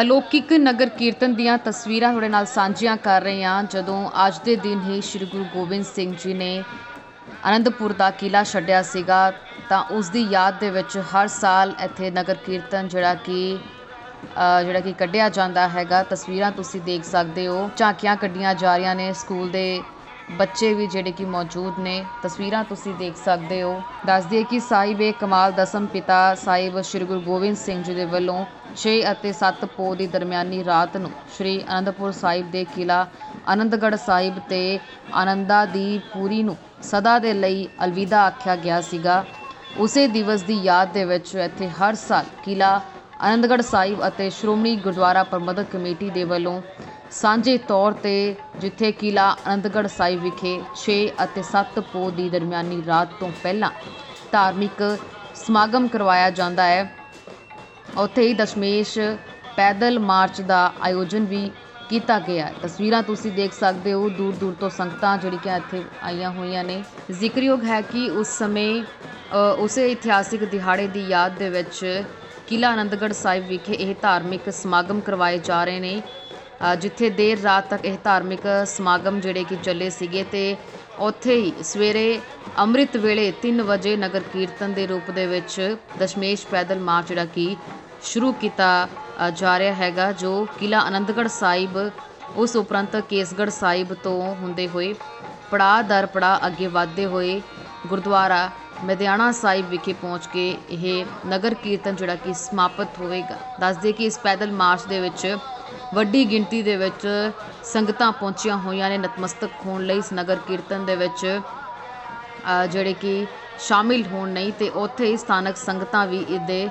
ਅਲੌਕਿਕ ਨਗਰ ਕੀਰਤਨ ਦੀਆਂ ਤਸਵੀਰਾਂ ਤੁਹਾਡੇ ਨਾਲ ਸਾਂਝੀਆਂ ਕਰ ਰਹੇ ਹਾਂ। ਜਦੋਂ ਅੱਜ ਦੇ ਦਿਨ ਹੀ ਸ੍ਰੀ ਗੁਰੂ ਗੋਬਿੰਦ ਸਿੰਘ ਜੀ ਨੇ ਅਨੰਦਪੁਰ ਦਾ ਕਿਲਾ ਛੱਡਿਆ ਸੀਗਾ, ਤਾਂ ਉਸ ਦੀ ਯਾਦ ਦੇ ਵਿੱਚ ਹਰ ਸਾਲ ਇੱਥੇ ਨਗਰ ਕੀਰਤਨ ਜਿਹੜਾ ਕਿ ਜਿਹੜਾ ਕਿ ਕੱਢਿਆ ਜਾਂਦਾ ਹੈਗਾ। ਤਸਵੀਰਾਂ ਤੁਸੀਂ ਦੇਖ ਸਕਦੇ ਹੋ। ਝਾਂਕੀਆਂ ਕੱਢੀਆਂ ਜਾ ਰਹੀਆਂ ਨੇ ਸਕੂਲ ਦੇ ਬੱਚੇ ਵੀ ਜਿਹੜੇ ਕਿ ਮੌਜੂਦ ਨੇ, ਤਸਵੀਰਾਂ ਤੁਸੀਂ ਦੇਖ ਸਕਦੇ ਹੋ। ਦੱਸ ਦਈਏ ਕਿ ਸਾਹਿਬ ਏ ਕਮਾਲ ਦਸਮ ਪਿਤਾ ਸਾਹਿਬ ਸ੍ਰੀ ਗੁਰੂ ਗੋਬਿੰਦ ਸਿੰਘ ਜੀ ਦੇ ਵੱਲੋਂ 6 ਅਤੇ 7 ਪੋ ਦੀ ਦਰਮਿਆਨੀ ਰਾਤ ਨੂੰ ਸ੍ਰੀ ਅਨੰਦਪੁਰ ਸਾਹਿਬ ਦੇ ਕਿਲਾ ਅਨੰਦਗੜ੍ਹ ਸਾਹਿਬ ਤੇ ਆਨੰਦਾ ਦੀ ਪੂਰੀ ਨੂੰ ਸਦਾ ਦੇ ਲਈ ਅਲਵਿਦਾ ਆਖਿਆ ਗਿਆ ਸੀਗਾ। ਉਸੇ ਦਿਵਸ ਦੀ ਯਾਦ ਦੇ ਵਿੱਚ ਇੱਥੇ ਹਰ ਸਾਲ ਕਿਲਾ ਆਨੰਦਗੜ੍ਹ ਸਾਹਿਬ ਅਤੇ ਸ਼੍ਰੋਮਣੀ ਗੁਰਦੁਆਰਾ ਪ੍ਰਬੰਧਕ ਕਮੇਟੀ ਦੇ ਵੱਲੋਂ ਸਾਂਝੇ ਤੌਰ ਤੇ ਜਿੱਥੇ ਕਿਲਾ ਆਨੰਦਗੜ੍ਹ ਸਾਹਿਬ ਵਿਖੇ 6 ਅਤੇ 7 ਪੋਹ ਦੀ ਦਰਮਿਆਨੀ ਰਾਤ ਤੋਂ ਪਹਿਲਾਂ ਧਾਰਮਿਕ ਸਮਾਗਮ ਕਰਵਾਇਆ ਜਾਂਦਾ ਹੈ। ਉੱਥੇ ਹੀ ਦਸ਼ਮੇਸ਼ ਪੈਦਲ ਮਾਰਚ ਦਾ ਆਯੋਜਨ ਵੀ ਕੀਤਾ ਗਿਆ ਤਸਵੀਰਾਂ ਤੁਸੀਂ ਦੇਖ ਸਕਦੇ ਹੋ ਦੂਰ ਦੂਰ ਤੋਂ ਸੰਗਤਾਂ ਜਿਹੜੀਆਂ ਇੱਥੇ ਆਈਆਂ ਹੋਈਆਂ ਨੇ। ਜ਼ਿਕਰਯੋਗ ਹੈ ਕਿ ਉਸ ਸਮੇਂ ਉਸੇ ਇਤਿਹਾਸਿਕ ਦਿਹਾੜੇ ਦੀ ਯਾਦ ਦੇ ਵਿੱਚ ਕਿਲਾ ਆਨੰਦਗੜ੍ਹ ਸਾਹਿਬ ਵਿਖੇ ਇਹ ਧਾਰਮਿਕ ਸਮਾਗਮ ਕਰਵਾਏ ਜਾ ਰਹੇ ਨੇ। ਜਿੱਥੇ ਦੇਰ ਰਾਤ ਤੱਕ ਇਹ ਧਾਰਮਿਕ ਸਮਾਗਮ ਜਿਹੜੇ ਕਿ ਚੱਲੇ ਸੀਗੇ ਤੇ ਉੱਥੇ ਹੀ ਸਵੇਰੇ ਅੰਮ੍ਰਿਤ ਵੇਲੇ 3 ਵਜੇ ਨਗਰ ਕੀਰਤਨ ਦੇ ਰੂਪ ਦੇ ਵਿੱਚ ਦਸ਼ਮੇਸ਼ ਪੈਦਲ ਮਾਰਚ ਜਿਹੜਾ ਕਿ ਸ਼ੁਰੂ ਕੀਤਾ ਜਾ ਰਿਹਾ ਹੈਗਾ, ਜੋ ਕਿਲਾ ਆਨੰਦਗੜ੍ਹ ਸਾਹਿਬ, ਉਸ ਉਪਰੰਤ ਕੇਸਗੜ੍ਹ ਸਾਹਿਬ ਤੋਂ ਹੁੰਦੇ ਹੋਏ ਪੜਾਅ ਦਰ ਪੜਾਅ ਅੱਗੇ ਵਧਦੇ ਹੋਏ ਗੁਰਦੁਆਰਾ ਮਧਿਆਣਾ ਸਾਹਿਬ ਵਿਖੇ ਪਹੁੰਚ ਕੇ ਇਹ ਨਗਰ ਕੀਰਤਨ ਜਿਹੜਾ ਕਿ ਸਮਾਪਤ ਹੋਵੇਗਾ। ਦੱਸਦੇ ਕਿ ਇਸ ਪੈਦਲ ਮਾਰਚ ਦੇ ਵਿੱਚ ਵੱਡੀ ਗਿਣਤੀ ਦੇ ਵਿੱਚ ਸੰਗਤਾਂ ਪਹੁੰਚੀਆਂ ਹੋਈਆਂ ਨੇ, ਨਤਮਸਤਕ ਹੋਣ ਲਈ ਇਸ ਨਗਰ ਕੀਰਤਨ ਦੇ ਵਿੱਚ ਜਿਹੜੇ ਕਿ ਸ਼ਾਮਿਲ ਹੋਣ ਨਹੀਂ ਤੇ ਉੱਥੇ ਹੀ ਸਥਾਨਕ ਸੰਗਤਾਂ ਵੀ ਇਹਦੇ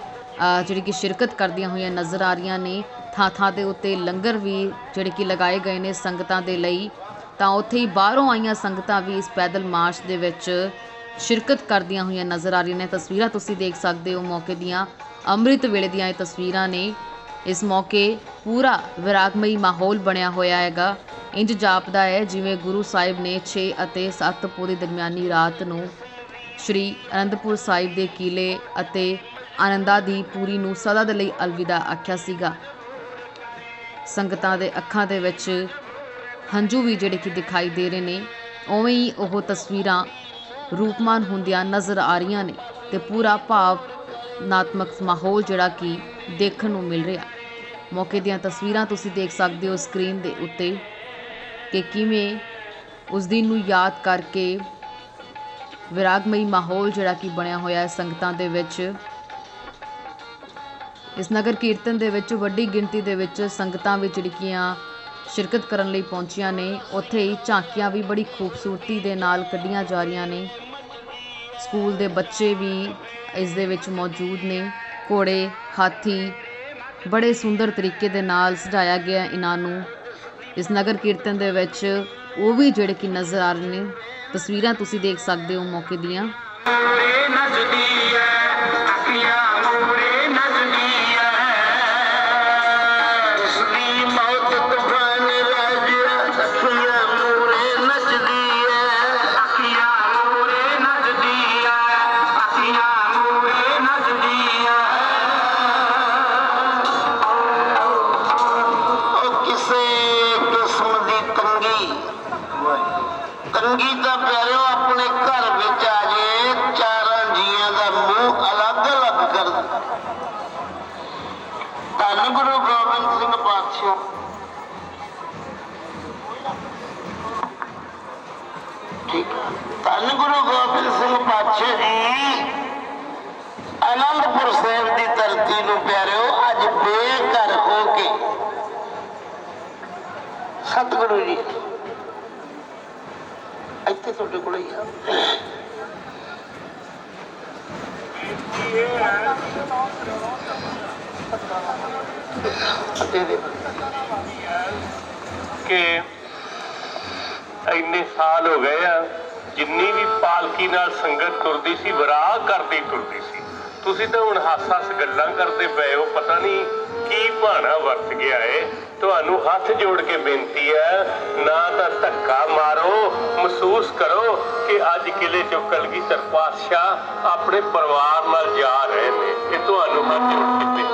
ਜਿਹੜੀ ਕਿ ਸ਼ਿਰਕਤ ਕਰਦੀਆਂ ਹੋਈਆਂ ਨਜ਼ਰ ਆ ਰਹੀਆਂ ਨੇ। ਥਾਂ ਥਾਂ ਦੇ ਉੱਤੇ ਲੰਗਰ ਵੀ ਜਿਹੜੇ ਕਿ ਲਗਾਏ ਗਏ ਨੇ ਸੰਗਤਾਂ ਦੇ ਲਈ। ਤਾਂ ਉੱਥੇ ਹੀ ਬਾਹਰੋਂ ਆਈਆਂ ਸੰਗਤਾਂ ਵੀ ਇਸ ਪੈਦਲ ਮਾਰਚ ਦੇ ਵਿੱਚ ਸ਼ਿਰਕਤ ਕਰਦੀਆਂ ਹੋਈਆਂ ਨਜ਼ਰ ਆ ਰਹੀਆਂ ਨੇ। ਤਸਵੀਰਾਂ ਤੁਸੀਂ ਦੇਖ ਸਕਦੇ ਹੋ। ਮੌਕੇ ਦੀਆਂ ਅੰਮ੍ਰਿਤ ਵੇਲੇ ਦੀਆਂ ਇਹ ਤਸਵੀਰਾਂ ਨੇ। ਇਸ ਮੌਕੇ ਪੂਰਾ ਵਿਰਾਗਮਈ ਮਾਹੌਲ ਬਣਿਆ ਹੋਇਆ ਹੈਗਾ। ਇੰਜ ਜਾਪਦਾ ਹੈ ਜਿਵੇਂ ਗੁਰੂ ਸਾਹਿਬ ਨੇ 6 ਅਤੇ 7 ਪੂਰੀ ਦਰਮਿਆਨੀ ਰਾਤ ਨੂੰ ਸ਼੍ਰੀ ਅਨੰਦਪੁਰ ਸਾਹਿਬ ਦੇ ਕਿਲੇ ਅਤੇ ਆਨੰਦਾ ਦੀ ਪੂਰੀ ਨੂੰ ਸਦਾ ਦੇ ਲਈ ਅਲਵਿਦਾ ਆਖਿਆ ਸੀਗਾ। ਸੰਗਤਾਂ ਦੇ ਅੱਖਾਂ ਦੇ ਵਿੱਚ ਹੰਝੂ ਵੀ ਜਿਹੜੇ ਕਿ ਦਿਖਾਈ ਦੇ ਰਹੇ ਨੇ। ਉਵੇਂ ਹੀ ਉਹ ਤਸਵੀਰਾਂ ਰੂਪਮਾਨ ਹੁੰਦੀਆਂ ਨਜ਼ਰ ਆ ਰਹੀਆਂ ਨੇ ਤੇ ਪੂਰਾ ਭਾਵਨਾਤਮਕ ਮਾਹੌਲ ਜਿਹੜਾ ਕਿ ਦੇਖਣ ਨੂੰ ਮਿਲ ਰਿਹਾ। ਮੌਕੇ ਦੀਆਂ ਤਸਵੀਰਾਂ ਤੁਸੀਂ ਦੇਖ ਸਕਦੇ ਹੋ ਸਕਰੀਨ ਦੇ ਉੱਤੇ ਕਿ ਕਿਵੇਂ ਉਸ ਦਿਨ ਨੂੰ ਯਾਦ ਕਰਕੇ ਵਿਰਾਗਮਈ ਮਾਹੌਲ ਜਿਹੜਾ ਕਿ ਬਣਿਆ ਹੋਇਆ ਹੈ ਸੰਗਤਾਂ ਦੇ ਵਿੱਚ। ਇਸ ਨਗਰ ਕੀਰਤਨ ਦੇ ਵਿੱਚ ਵੱਡੀ ਗਿਣਤੀ ਦੇ ਵਿੱਚ ਸੰਗਤਾਂ ਵਿੱਚ ਜਿਹੜੀਆਂ ਸ਼ਿਰਕਤ ਕਰਨ ਲਈ ਪਹੁੰਚੀਆਂ ਨੇ। ਉੱਥੇ ਹੀ ਝਾਂਕੀਆਂ ਵੀ ਬੜੀ ਖੂਬਸੂਰਤੀ ਦੇ ਨਾਲ ਕੱਢੀਆਂ ਜਾ ਰਹੀਆਂ ਨੇ। ਸਕੂਲ ਦੇ ਬੱਚੇ ਵੀ ਇਸ ਦੇ ਵਿੱਚ ਮੌਜੂਦ ਨੇ। ਘੋੜੇ, ਹਾਥੀ ਬੜੇ ਸੁੰਦਰ ਤਰੀਕੇ ਦੇ ਨਾਲ ਸਜਾਇਆ ਗਿਆ ਇਹਨਾਂ ਨੂੰ। ਇਸ ਨਗਰ ਕੀਰਤਨ ਦੇ ਵਿੱਚ ਉਹ ਵੀ ਜਿਹੜੇ ਕਿ ਨਜ਼ਰ ਆ ਰਹੇ ਨੇ। ਤਸਵੀਰਾਂ ਤੁਸੀਂ ਦੇਖ ਸਕਦੇ ਹੋ ਮੌਕੇ ਦੀਆਂ। ਨੱਚਦੀ ਐ। ਦਾ ਅਲੱਗ-ਅਲੱਗ ਕਰ ਧੰਨ ਗੁਰੂ ਗੋਬਿੰਦ ਸਿੰਘ ਪਾਤਸ਼ਾਹ। ਠੀਕ ਧੰਨ ਗੁਰੂ ਗੋਬਿੰਦ ਸਿੰਘ ਪਾਤਸ਼ਾਹ ਜੀ। ਆਨੰਦਪੁਰ ਸਾਹਿਬ ਦੀ ਧਰਤੀ ਨੂੰ ਪਿਆਰਿਓ, ਅੱਜ ਬੇਘਰ ਹੋ ਕੇ ਸਤਿਗੁਰੂ ਜੀ, ਇੱਥੇ ਤੁਹਾਡੇ ਕੋਲ ਹੀ ਆ ਦੇ ਦੇ ਕਿ ਇੰਨੇ ਸਾਲ ਹੋ ਗਏ ਆ, ਜਿੰਨੀ ਵੀ ਪਾਲਕੀ ਨਾਲ ਸੰਗਤ ਤੁਰਦੀ ਸੀ ਵਿਰਾਗ ਕਰਦੀ ਤੁਰਦੀ ਸੀ। ਤੁਸੀਂ ਤਾਂ ਹੁਣ ਹੱਸ-ਹੱਸ ਗੱਲਾਂ ਕਰਦੇ ਪਏ ਹੋ, ਪਤਾ ਨਹੀਂ ਕੀ ਭਾਣਾ ਵਰਤ ਗਿਆ ਏ। ਤੁਹਾਨੂੰ ਹੱਥ ਜੋੜ ਕੇ ਬੇਨਤੀ ਹੈ, ਨਾ ਤਾਂ ਧੱਕਾ ਮਾਰੋ, ਮਹਿਸੂਸ ਕਰੋ ਕਿ ਅੱਜ ਕਿਲੇ ਚੋਂ ਕਲਗੀਧਰ ਪਾਤਸ਼ਾਹ ਆਪਣੇ ਪਰਿਵਾਰ ਨਾਲ ਜਾ ਰਹੇ ਨੇ, ਇਹ ਤੁਹਾਨੂੰ ਹੱਥ ਜੋੜ ਕੇ ਬੇਨਤੀ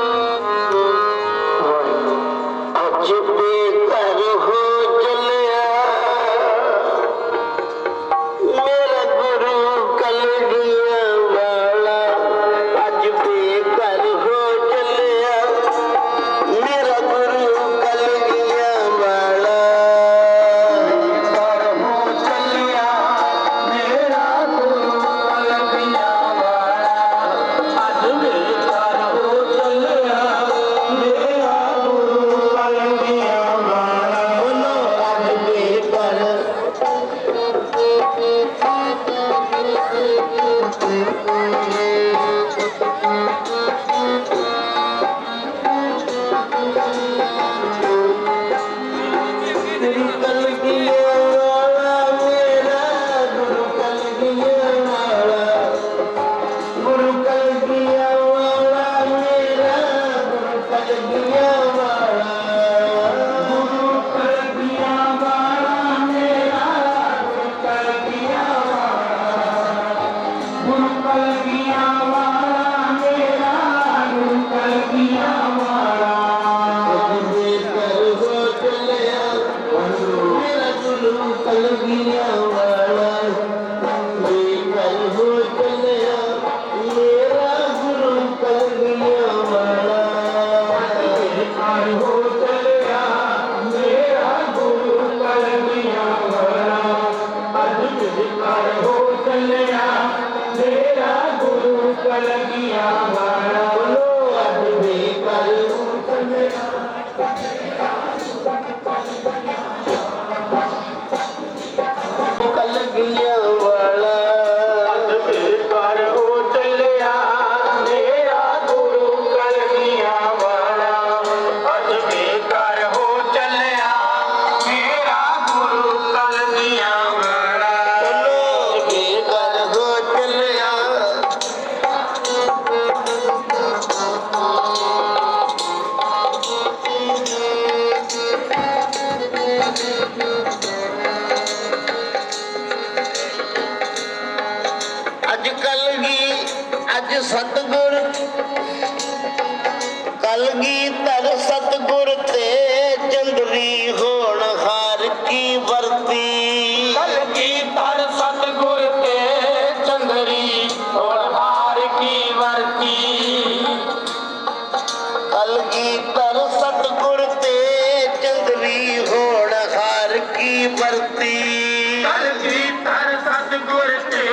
ਮੁਕਤੀ ਕਰ ਕੀ ਤਰ ਸਤਗੁਰ ਤੇ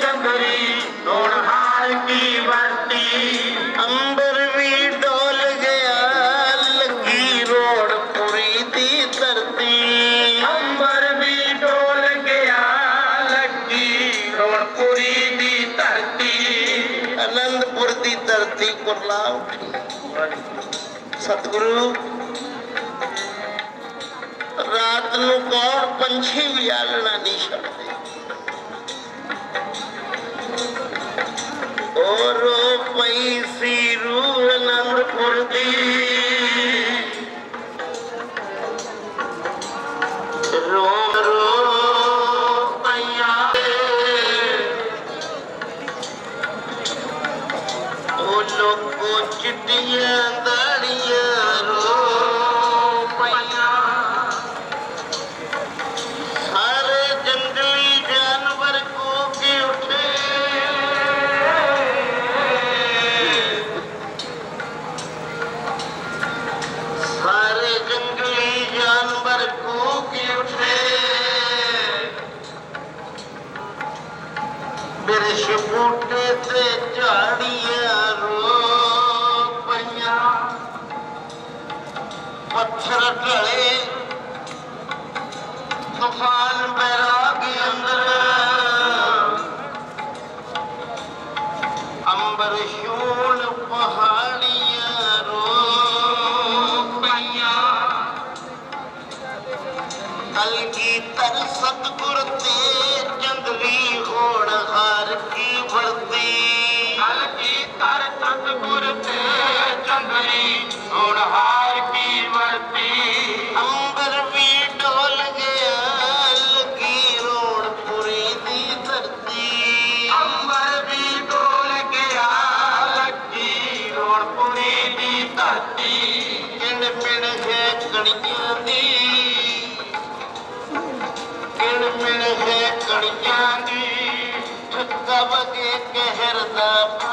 ਚੰਦਰੀ ਗੁਣ ਹਾਰ ਕੀ ਵਰਤੀ? ਅੰਬਰ ਵੀ ਡੋਲ ਗਿਆ ਲੱਗੀ ਰੋੜ ਪੁਰੀ ਦੀ ਧਰਤੀ। ਅੰਬਰ ਵੀ ਡੋਲ ਗਿਆ ਲੱਗੀ ਰੋੜ ਪੁਰੀ ਦੀ ਧਰਤੀ। ਅਨੰਦਪੁਰ ਦੀ ਧਰਤੀ ਕੁਰਲਾ ਉੱਠੀ। ਸਤਗੁਰੂ ਰਾਤ ਨੂੰ ਕੌਣ ਪੰਛੀ ਉਜਾਲਣਾ ਨਹੀਂ ਛੱਡਦੇ। ਔਰ ਪਈ ਸੀ ਰੂਹ ਅਨੰਦਪੁਰ ਦੀ। 끄럽지. love.